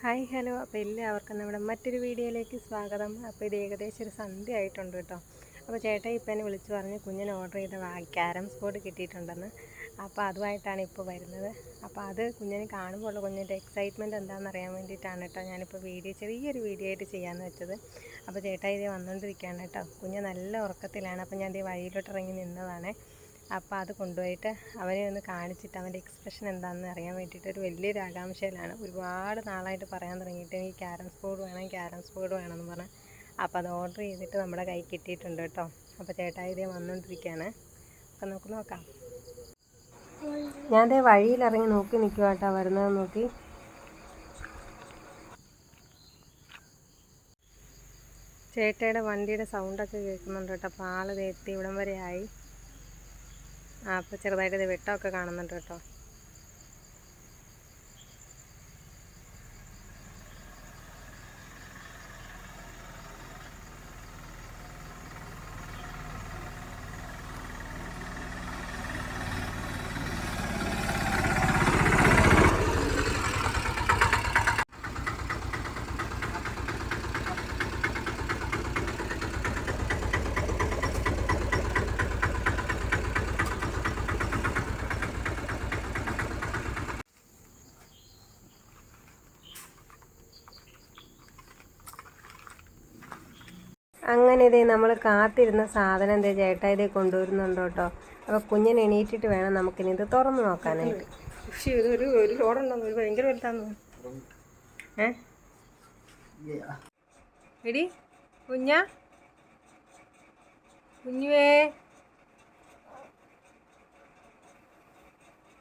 Hi hello അപ്പോൾ എല്ലാവർക്കും നമ്മുടെ മറ്റൊരു വീഡിയോയിലേക്ക് സ്വാഗതം. അപ്പോൾ ഇത് ഏകദേശം ഒരു സന്ധ്യ ആയിട്ടുണ്ട് കേട്ടോ. അപ്പോൾ ചേട്ടാ ഇപ്പം എന്നെ വിളിച്ച് പറഞ്ഞ് കുഞ്ഞിന് ഓർഡർ ചെയ്ത ക്യാരംസ് ബോർഡ് കിട്ടിയിട്ടുണ്ടെന്ന്. അപ്പോൾ അതുമായിട്ടാണ് ഇപ്പോൾ വരുന്നത്. അപ്പോൾ അത് കുഞ്ഞിന് കാണുമ്പോൾ ഉള്ള കുഞ്ഞിന്റെ എക്സൈറ്റ്മെന്റ് എന്താണെന്ന് അറിയാൻ വേണ്ടിയിട്ടാണ് കേട്ടോ ഞാനിപ്പോൾ വീഡിയോ ചെറിയൊരു വീഡിയോ ആയിട്ട് ചെയ്യാമെന്ന് വെച്ചത്. അപ്പോൾ ചേട്ടാ ഇത് വന്നുകൊണ്ടിരിക്കുകയാണ് കേട്ടോ. കുഞ്ഞ് നല്ല ഉറക്കത്തിലാണ്. അപ്പോൾ ഞാൻ ഇത് വഴിയിലോട്ട് ഇറങ്ങി നിന്നതാണ്. അപ്പോൾ അത് കൊണ്ടുപോയിട്ട് അവനെ ഒന്ന് കാണിച്ചിട്ട് അവന്റെ എക്സ്പ്രഷൻ എന്താണെന്ന് അറിയാൻ വേണ്ടിയിട്ട് ഒരു വലിയൊരു ആകാംക്ഷയിലാണ്. ഒരുപാട് നാളായിട്ട് പറയാൻ തുടങ്ങിയിട്ട് എനിക്ക് ക്യാരംസ് ബോർഡ് വേണം ക്യാരംസ് ബോർഡ് വേണമെന്ന് പറഞ്ഞ് അപ്പോൾ അത് ഓർഡർ ചെയ്തിട്ട് നമ്മുടെ കൈ കിട്ടിയിട്ടുണ്ട് കേട്ടോ. അപ്പോൾ ചേട്ടായി ഇതേ വന്നുകൊണ്ടിരിക്കുകയാണ് അപ്പം നമുക്ക് നോക്കാം. ഞാൻ ദേ വഴിയിലിറങ്ങി നോക്കി നിൽക്കുക കേട്ടോ വരുന്നത് നോക്കി. ചേട്ടയുടെ വണ്ടിയുടെ സൗണ്ടൊക്കെ കേൾക്കുന്നുണ്ട് കേട്ടോ. അപ്പോൾ ആൾ എത്തി ഇവിടം വരെ ആയി. അപ്പോൾ ചെറുതായിട്ട് ഇത് വെട്ടമൊക്കെ കാണുന്നുണ്ട് കേട്ടോ. അങ്ങനെ ഇതേ നമ്മൾ കാത്തിരുന്ന സാധനം എന്തേ ചേട്ടാ ഇതേ കൊണ്ടുവരുന്നുണ്ടോ കേട്ടോ. അപ്പോൾ കുഞ്ഞിനെ എണീറ്റിട്ട് വേണം നമുക്കിനി ഇത് തുറന്നു നോക്കാനായിട്ട്. പക്ഷേ ഇതൊരു ഒരു ലോഡുണ്ടെന്ന് ഒരു ഭയങ്കര വലുതാന്ന് ഏ? കുഞ്ഞ? കുഞ്ഞുവേ.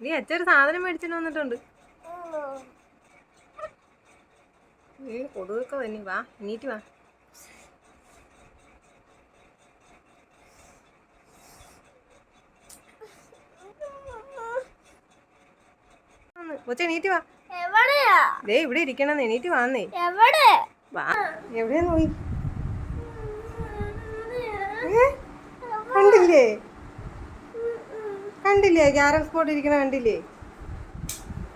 നീ അച്ഛൊരു സാധനം മേടിച്ചിട്ട് വന്നിട്ടുണ്ട്. നീ കൊടുക്ക തന്നെ വാ. എണീറ്റ് വാ. കൊച്ചെ എണീറ്റ് വാ. എവിടെയാ? ദേ ഇവിടെ ഇരിക്കണം എണീറ്റ് വാന്നേ. എവിടെ? വാ. എവിടെ പോയി? ഏ? കണ്ടില്ലേ? കണ്ടില്ലേ? ക്യാരം സ്പോട്ട് ഇരിക്കണ കണ്ടില്ലേ?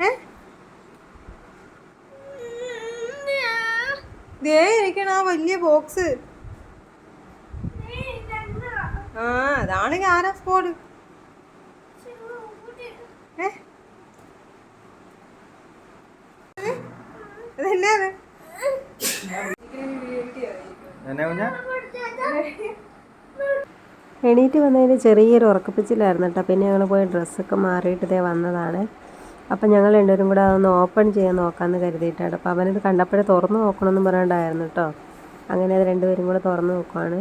ഏ? ദേ ഇരിക്കണ ആ വലിയ ബോക്സ്. ആ അതാണ് ക്യാരം സ്പോട്ട് ഏ എണീറ്റ് വന്നതിന് ചെറിയൊരു ഉറക്കപ്പിച്ചിലായിരുന്നു കേട്ടോ. പിന്നെ ഞങ്ങൾ പോയി ഡ്രസ്സൊക്കെ മാറിയിട്ട് ഇതേ വന്നതാണ്. അപ്പം ഞങ്ങൾ രണ്ടുപേരും കൂടെ അതൊന്ന് ഓപ്പൺ ചെയ്യാൻ നോക്കാമെന്ന് കരുതിയിട്ടാണ്. അപ്പോൾ അവനത് കണ്ടപ്പോഴേ തുറന്ന് നോക്കണമെന്ന് പറഞ്ഞിട്ടായിരുന്നു കേട്ടോ. അങ്ങനെ അത് രണ്ടുപേരും കൂടെ തുറന്ന് നോക്കുവാണ്.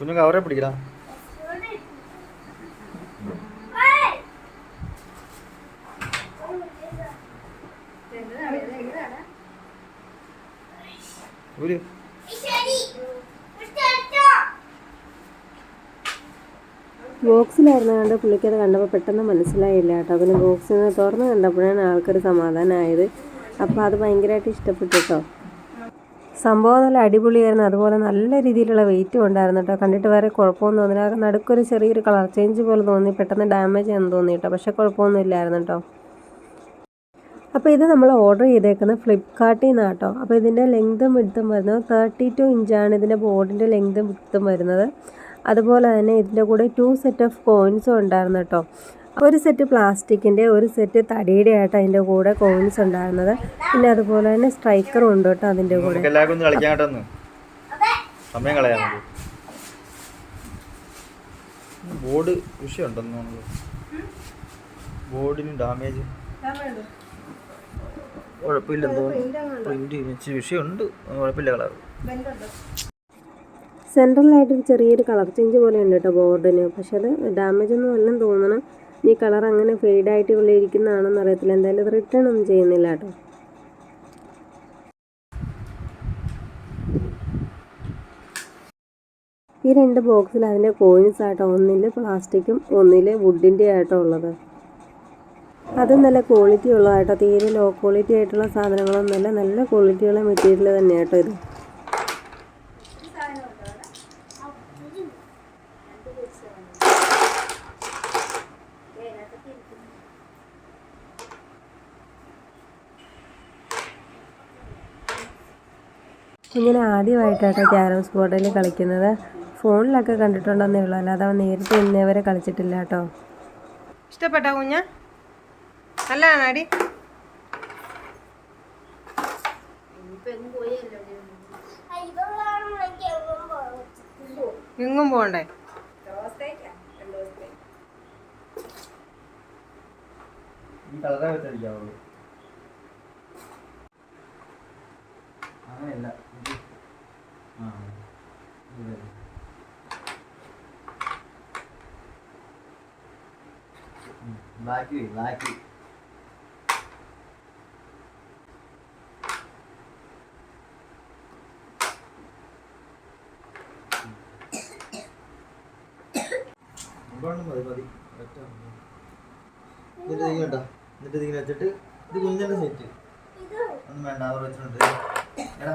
കുഞ്ഞു അവരെ പിടിക്കടാ. ഊര്. ബോക്സിലായിരുന്നു കണ്ട് പുള്ളിക്കത് കണ്ടപ്പോൾ പെട്ടെന്ന് മനസ്സിലായില്ല കേട്ടോ. പിന്നെ ബോക്സിൽ നിന്ന് തുറന്ന് കണ്ടപ്പോഴാണ് ആൾക്കൊരു സമാധാനമായത്. അപ്പോൾ അത് ഭയങ്കരമായിട്ട് ഇഷ്ടപ്പെട്ടു കേട്ടോ. സംഭവം നല്ല അടിപൊളിയായിരുന്നു. അതുപോലെ നല്ല രീതിയിലുള്ള വെയിറ്റും ഉണ്ടായിരുന്നു കേട്ടോ കണ്ടിട്ട് വേറെ കുഴപ്പമൊന്നും തോന്നില്ല നടുക്കൊരു ചെറിയൊരു കളർ ചേഞ്ച് പോലെ തോന്നി. പെട്ടെന്ന് ഡാമേജ് ആണെന്ന് തോന്നി കേട്ടോ പക്ഷേ കുഴപ്പമൊന്നും ഇല്ലായിരുന്നു കേട്ടോ അപ്പോൾ ഇത് നമ്മൾ ഓർഡർ ചെയ്തേക്കുന്നത് ഫ്ലിപ്കാർട്ടിൽ നിന്നാണ് കേട്ടോ അപ്പോൾ ഇതിന്റെ ലെങ്തും വിടുത്തും വരുന്നത് തേർട്ടി ടു ഇഞ്ചാണ് ഇതിന്റെ ബോർഡിന്റെ ലെങ്തും വിടുത്തും വരുന്നത്. അതുപോലെ തന്നെ ഇതിന്റെ കൂടെ ടു സെറ്റ് ഓഫ് കോയിൻസും ഉണ്ടായിരുന്നു കേട്ടോ ഒരു സെറ്റ് പ്ലാസ്റ്റിക്കിന്റെ ഒരു സെറ്റ് തടിയുടെ ആയിട്ട് അതിന്റെ കൂടെ കോയിൻസ് ഉണ്ടായിരുന്നത്. പിന്നെ അതുപോലെ തന്നെ സ്ട്രൈക്കറും ഉണ്ട് കേട്ടോ അതിന്റെ കൂടെ. സമയം കളയാൻ ബോർഡ് വിഷയമുണ്ടെന്ന് തോന്നുന്നു. ബോർഡിന് ഡാമേജ് കുഴപ്പമില്ലെന്ന് തോന്നുന്നു. പ്രിന്റ് വെച്ച് വിഷയമുണ്ട്. കുഴപ്പമില്ല കളർ. സെൻട്രലായിട്ടൊരു ചെറിയൊരു കളർ ചേഞ്ച് പോലെ ഉണ്ട് കേട്ടോ ബോർഡിന് പക്ഷെ അത് ഡാമേജ് ഒന്നും അല്ലെന്ന് തോന്നണം. ഈ കളർ അങ്ങനെ ഫെയ്ഡായിട്ട് ഇവിടെ ഇരിക്കുന്നതാണെന്ന് അറിയത്തില്ല. എന്തായാലും റിട്ടേൺ ഒന്നും ചെയ്യുന്നില്ല കേട്ടോ. ഈ രണ്ട് ബോക്സിൽ അതിന്റെ കോയിൻസ് ആട്ടോ ഒന്നിൽ പ്ലാസ്റ്റിക്കും ഒന്നിൽ വുഡിന്റെ ആയിട്ടോ ഉള്ളത്. അത് നല്ല ക്വാളിറ്റി ഉള്ളതായിട്ടോ തീരെ ലോ ക്വാളിറ്റി ആയിട്ടുള്ള സാധനങ്ങളൊന്നുമല്ല നല്ല ക്വാളിറ്റിയുള്ള മെറ്റീരിയൽ തന്നെയാട്ടോ ഇത്. കുഞ്ഞിനെ ആദ്യമായിട്ടാണ് ക്യാരംസ് ബോർഡിൽ കളിക്കുന്നത്. ഫോണിലൊക്കെ കണ്ടിട്ടുണ്ടെന്നേ ഉള്ളൂ. അല്ലാതെ അവൻ നേരിട്ട് ഇന്നേ വരെ കളിച്ചിട്ടില്ല കേട്ടോ. ഇഷ്ടപ്പെട്ടോ കുഞ്ഞ? നല്ലതാണ് അടി? എങ്ങും വെച്ചടിക്കാവുള്ളൂ അങ്ങനെയല്ല ഇത് ആ ഇത് ബ്ലാക്ക് ബ്ലാക്ക് like മതി എന്നിട്ട് ഇതിങ്ങനെ വെച്ചിട്ട് ഇത് കുഞ്ഞിന്റെ സെറ്റ് ഒന്നും വേണ്ട അവർ വെച്ചിട്ടുണ്ട്. എടാ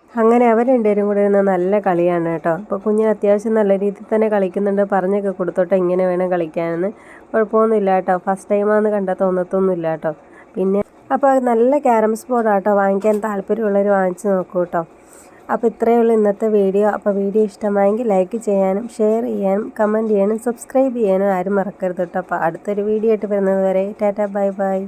അങ്ങനെ അവർ രണ്ടുപേരും കൂടെ ഇരുന്ന് നല്ല കളിയാണ് കേട്ടോ. അപ്പോൾ കുഞ്ഞിന് അത്യാവശ്യം നല്ല രീതിയിൽ തന്നെ കളിക്കുന്നുണ്ട്. പറഞ്ഞൊക്കെ കൊടുത്തോട്ടെ ഇങ്ങനെ വേണം കളിക്കാനെന്ന്. കുഴപ്പമൊന്നുമില്ല കേട്ടോ. ഫസ്റ്റ് ടൈമാണെന്ന് കണ്ടാൽ തോന്നത്തൊന്നുമില്ല കേട്ടോ. പിന്നെ അപ്പോൾ നല്ല ക്യാരംസ് ബോർഡാട്ടോ വാങ്ങിക്കാൻ താല്പര്യമുള്ളവർ വാങ്ങിച്ച് നോക്കൂ കേട്ടോ. അപ്പോൾ ഇത്രയേ ഉള്ളൂ ഇന്നത്തെ വീഡിയോ. അപ്പോൾ വീഡിയോ ഇഷ്ടമായെങ്കിൽ ലൈക്ക് ചെയ്യാനും ഷെയർ ചെയ്യാനും കമന്റ് ചെയ്യാനും സബ്സ്ക്രൈബ് ചെയ്യാനും ആരും മറക്കരുത് കേട്ടോ. അപ്പോൾ അടുത്തൊരു വീഡിയോ ആയിട്ട് വരുന്നത് വരെ ടാറ്റാ ബൈ ബൈ